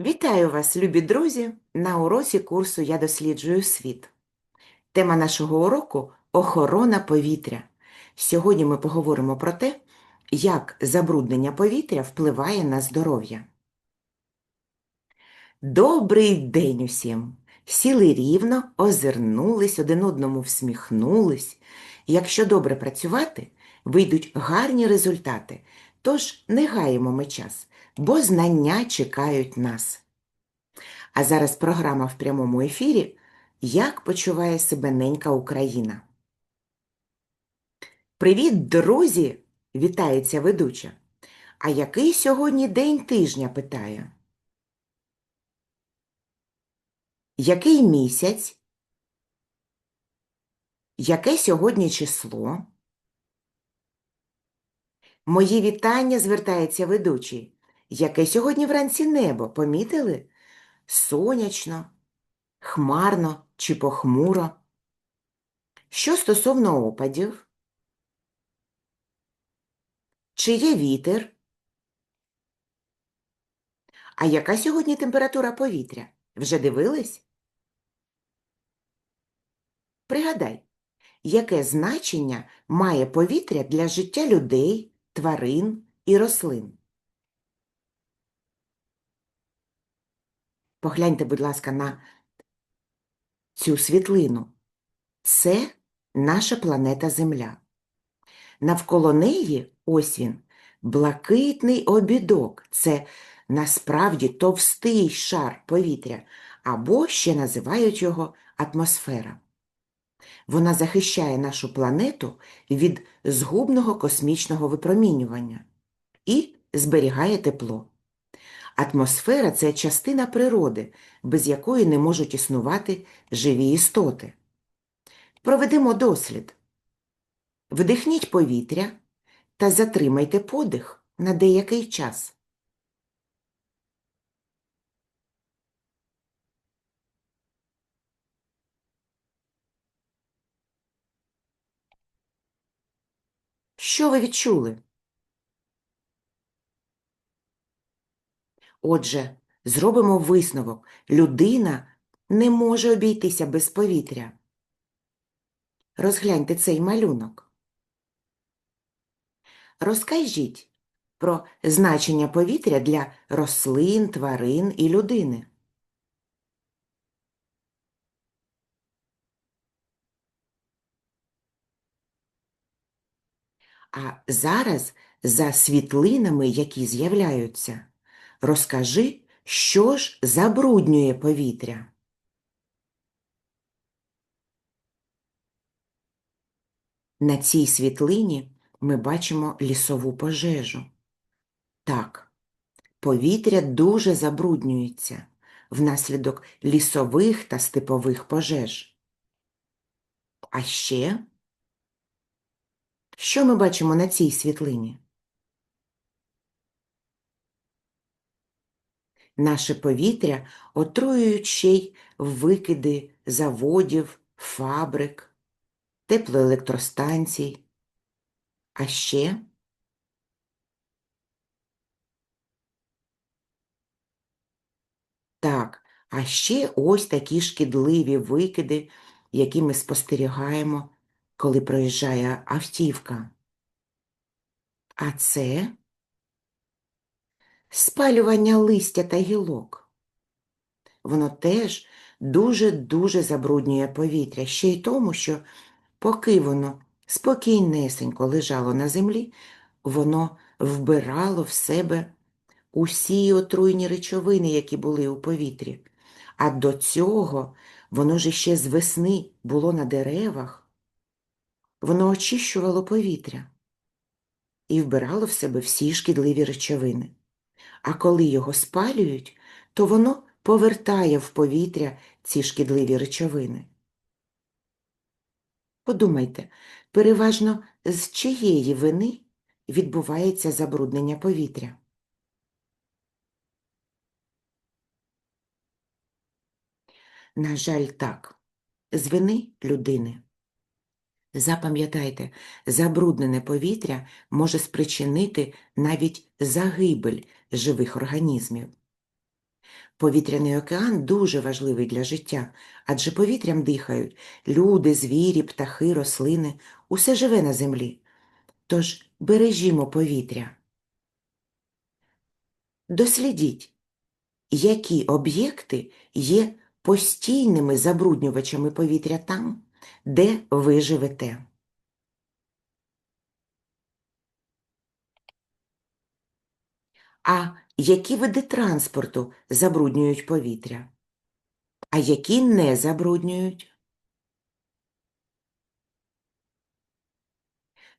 Вітаю вас, любі друзі, на уроці курсу Я досліджую світ. Тема нашого уроку охорона повітря. Сьогодні ми поговоримо про те, як забруднення повітря впливає на здоров'я. Добрий день усім! Сіли рівно, озирнулись, один одному всміхнулись. Якщо добре працювати, вийдуть гарні результати. Тож не гаємо ми час, бо знання чекають нас. А зараз програма в прямому ефірі Як почуває себе ненька Україна. Привіт, друзі! Вітається ведуча. А який сьогодні день тижня? питає. Який місяць? Яке сьогодні число? Мої вітання звертається ведучий. Яке сьогодні вранці небо? Помітили? Сонячно, хмарно чи похмуро? Що стосовно опадів? Чи є вітер? А яка сьогодні температура повітря? Вже дивились? Пригадай, яке значення має повітря для життя людей, тварин і рослин? Погляньте, будь ласка, на цю світлину. Це наша планета Земля. Навколо неї, ось він, блакитний обідок. Це насправді товстий шар повітря, або ще називають його атмосфера. Вона захищає нашу планету від згубного космічного випромінювання і зберігає тепло. Атмосфера це частина природи, без якої не можуть існувати живі істоти. Проведемо дослід. Вдихніть повітря та затримайте подих на деякий час. Що ви відчули? Отже, зробимо висновок. Людина не може обійтися без повітря. Розгляньте цей малюнок. Розкажіть про значення повітря для рослин, тварин і людини. А зараз за світлинами, які з'являються, розкажи, що ж забруднює повітря. На цій світлині ми бачимо лісову пожежу. Так, повітря дуже забруднюється внаслідок лісових та степових пожеж. А ще, що ми бачимо на цій світлині? Наше повітря отруюють ще й викиди заводів, фабрик, теплоелектростанцій. А ще так, а ще ось такі шкідливі викиди, які ми спостерігаємо, коли проїжджає автівка. А це спалювання листя та гілок. Воно теж дуже-дуже забруднює повітря, ще й тому, що поки воно спокійнесенько лежало на землі, воно вбирало в себе усі отруйні речовини, які були у повітрі. А до цього воно ж ще з весни було на деревах, воно очищувало повітря і вбирало в себе всі шкідливі речовини. А коли його спалюють, то воно повертає в повітря ці шкідливі речовини. Подумайте, переважно з чиєї вини відбувається забруднення повітря? На жаль, так, з вини людини. Запам'ятайте, забруднене повітря може спричинити навіть загибель живих організмів. Повітряний океан дуже важливий для життя, адже повітрям дихають люди, звірі, птахи, рослини, усе живе на землі. Тож бережімо повітря. Дослідіть, які об'єкти є постійними забруднювачами повітря там, де ви живете. А які види транспорту забруднюють повітря? А які не забруднюють?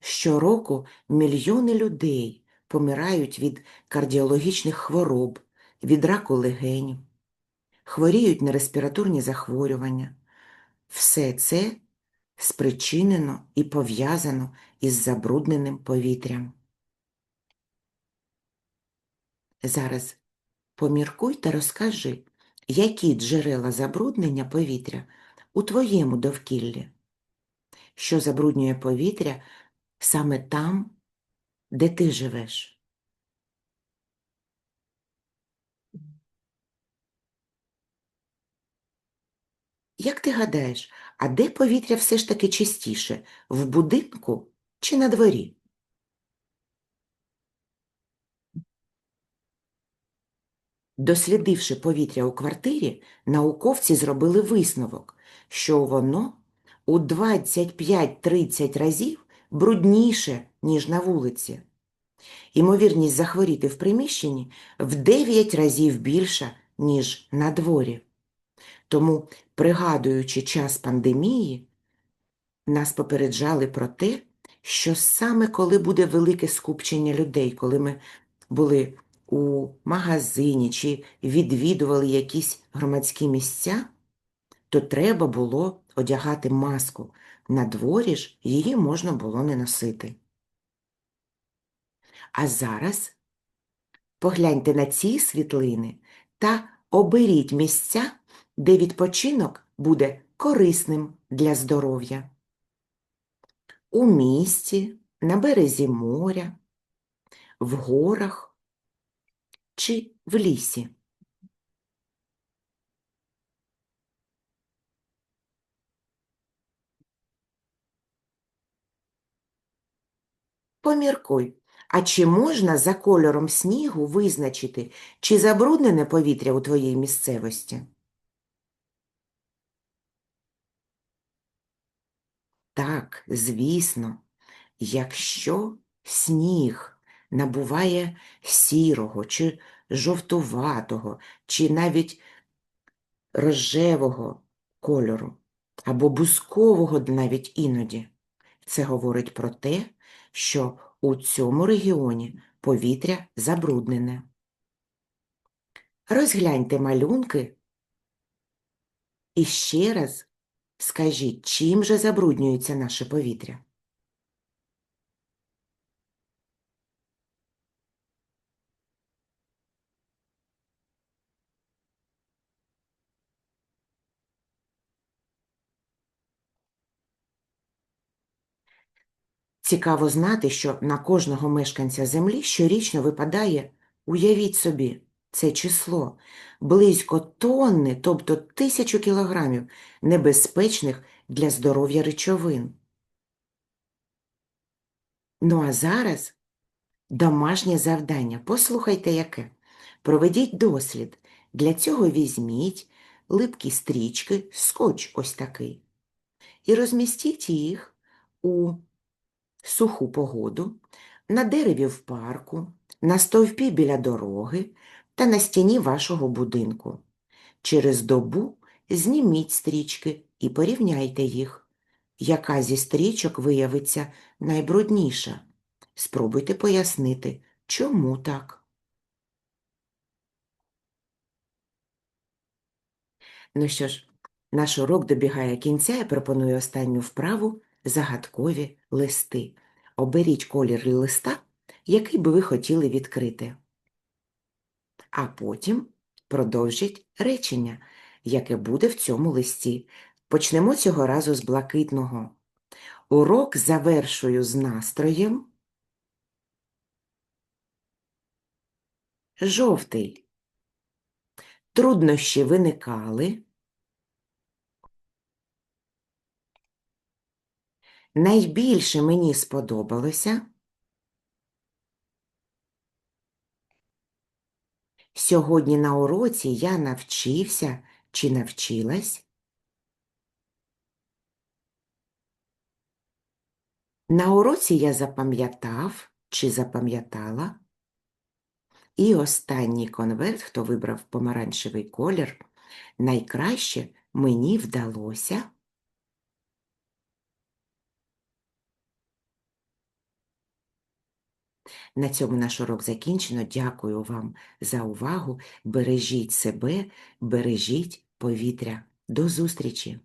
Щороку мільйони людей помирають від кардіологічних хвороб, від раку легенів, хворіють на респіраторні захворювання. Все це спричинено і пов'язано із забрудненим повітрям. Зараз поміркуй та розкажи, які джерела забруднення повітря у твоєму довкіллі, що забруднює повітря саме там, де ти живеш. Як ти гадаєш, а де повітря все ж таки чистіше? В будинку чи на дворі? Дослідивши повітря у квартирі, науковці зробили висновок, що воно у 25-30 разів брудніше, ніж на вулиці. Імовірність захворіти в приміщенні в 9 разів більша, ніж на дворі. Тому, пригадуючи час пандемії, нас попереджали про те, що саме коли буде велике скупчення людей, коли ми були у магазині чи відвідували якісь громадські місця, то треба було одягати маску. На дворі ж її можна було не носити. А зараз погляньте на ці світлини та оберіть місця, де відпочинок буде корисним для здоров'я. У місті, на березі моря, в горах чи в лісі. Поміркуй, а чи можна за кольором снігу визначити, чи забруднене повітря у твоїй місцевості? Так, звісно, якщо сніг набуває сірого чи жовтуватого, чи навіть рожевого кольору, або бускового навіть іноді, це говорить про те, що у цьому регіоні повітря забруднене. Розгляньте малюнки і ще раз скажіть, чим же забруднюється наше повітря? Цікаво знати, що на кожного мешканця Землі щорічно випадає, уявіть собі, це число, близько тонни, тобто тисячу кілограмів небезпечних для здоров'я речовин. Ну а зараз домашнє завдання. Послухайте яке. Проведіть дослід. Для цього візьміть липкі стрічки, скотч ось такий, і розмістіть їх у суху погоду, на дереві в парку, на стовпі біля дороги та на стіні вашого будинку. Через добу зніміть стрічки і порівняйте їх. Яка зі стрічок виявиться найбрудніша? Спробуйте пояснити, чому так. Ну що ж, наш урок добігає кінця, я пропоную останню вправу загадкові листи. Оберіть колір листа, який би ви хотіли відкрити. А потім продовжіть речення, яке буде в цьому листі. Почнемо цього разу з блакитного. Урок завершую з настроєм. Жовтий. Труднощі виникали. Найбільше мені сподобалося. Сьогодні на уроці я навчився чи навчилась. На уроці я запам'ятав чи запам'ятала. І останній конверт, хто вибрав помаранчевий колір, найкраще мені вдалося. На цьому наш урок закінчено. Дякую вам за увагу. Бережіть себе, бережіть повітря. До зустрічі!